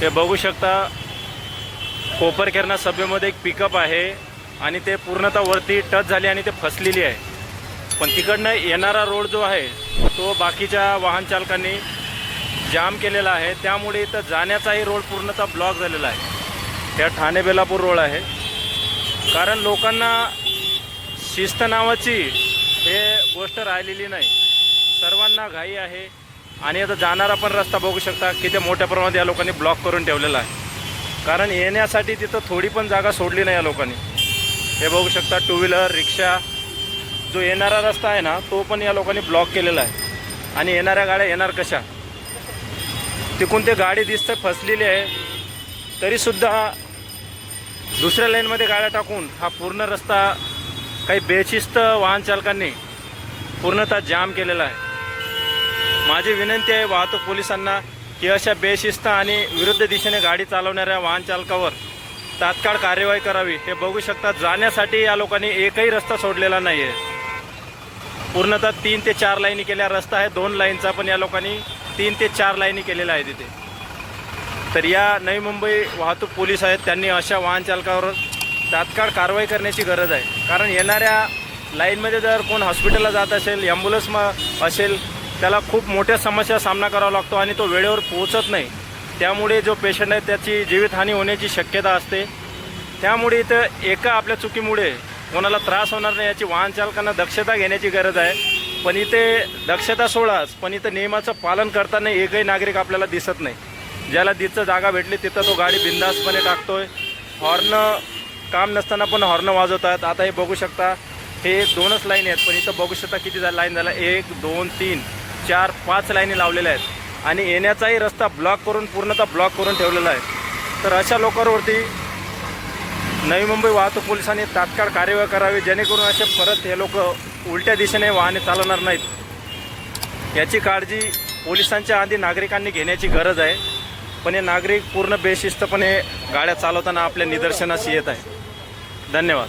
ते बघू शकता कोपरखेरना सभेमध्ये एक पिकअप आहे आणि ते पूर्णतः वरती टच झाली आणि ते फसलेली आहे. पण तिकडनं येणारा रोड जो आहे तो बाकीच्या वाहन चालकांनी जाम केलेला आहे. त्यामुळे इथं जाण्याचाही रोड पूर्णतः ब्लॉक झालेला आहे. त्या ठाणे बेलापूर रोड आहे. कारण लोकांना शिस्त नावाची हे गोष्ट राहिलेली नाही. सर्वांना घाई आहे. आणि आता जाणारा पण रस्ता बघू शकता किती मोठ्या प्रमाणात या लोकांनी ब्लॉक करून ठेवलेला आहे. कारण येण्यासाठी तिथं थोडी पण जागा सोडली नाही या लोकांनी. हे बघू शकता टू व्हीलर रिक्षा जो येणारा रस्ता आहे ना तो पण या लोकांनी ब्लॉक केलेला आहे. आणि येणाऱ्या गाड्या येणार कशा? तिकून ते गाडी दिसतं फसलेली आहे. तरीसुद्धा दुसऱ्या लाईनमध्ये गाड्या टाकून हा पूर्ण रस्ता काही बेशिस्त वाहन चालकांनी पूर्णतः जाम केलेला आहे. माझी विनंती आहे वाहतूक पोलिसांना की अशा बेशिस्त आणि विरुद्ध दिशेने गाडी चालवणाऱ्या वाहन चालकावर तात्काळ कार्यवाही करावी. हे बघू शकता जाण्यासाठी या लोकांनी एकही रस्ता सोडलेला नाही आहे पूर्णतः तीन ते चार लाईनी केल्या रस्ता आहे दोन लाईनचा पण या लोकांनी तीन ते चार लाईनी केलेला आहे तिथे. तर या नवी मुंबई वाहतूक पोलीस आहेत त्यांनी अशा वाहन चालकावर तात्काळ कारवाई करण्याची गरज आहे. कारण येणाऱ्या लाईनमध्ये जर कोण हॉस्पिटलला जात असेल ॲम्ब्युलन्स म असेल त्याला खूप मोठ्या समस्या सामना करावा लागतो आणि तो वेळेवर पोहोचत नाही. त्यामुळे जो पेशंट आहे त्याची जीवितहानी होण्याची शक्यता असते. त्यामुळे इथं एका आपल्या चुकीमुळे कोणाला त्रास होणार नाही याची वाहन चालकांना दक्षता घेण्याची गरज आहे. पण इथे दक्षता सोडाच पण इथं नियमाचं पालन करताना एकही नागरिक आपल्याला दिसत नाही. ज्याला तिथं जागा भेटली तिथं तो गाडी बिंदासपणे टाकतोय. हॉर्न काम नसताना पण हॉर्न वाजवतात. आता हे बघू शकता हे दोनच लाईन आहेत पण इथं बघू शकता किती लाईन झाला. एक दोन तीन. चार पाच लाईनी लावलेल्या आहेत. आणि येण्याचाही रस्ता ब्लॉक करून पूर्णतः ब्लॉक करून ठेवलेला आहे. तर अशा लोकांवरती नवी मुंबई वाहतूक पोलिसांनी तात्काळ कार्यवाही करावी जेणेकरून असे परत हे लोक उलट्या दिशेने वाहने चालवणार नाहीत. याची काळजी पोलिसांच्या आधी नागरिकांनी घेण्याची गरज आहे. पण हे नागरिक पूर्ण बेशिस्तपणे गाड्या चालवताना आपल्या निदर्शनास येत आहे. धन्यवाद.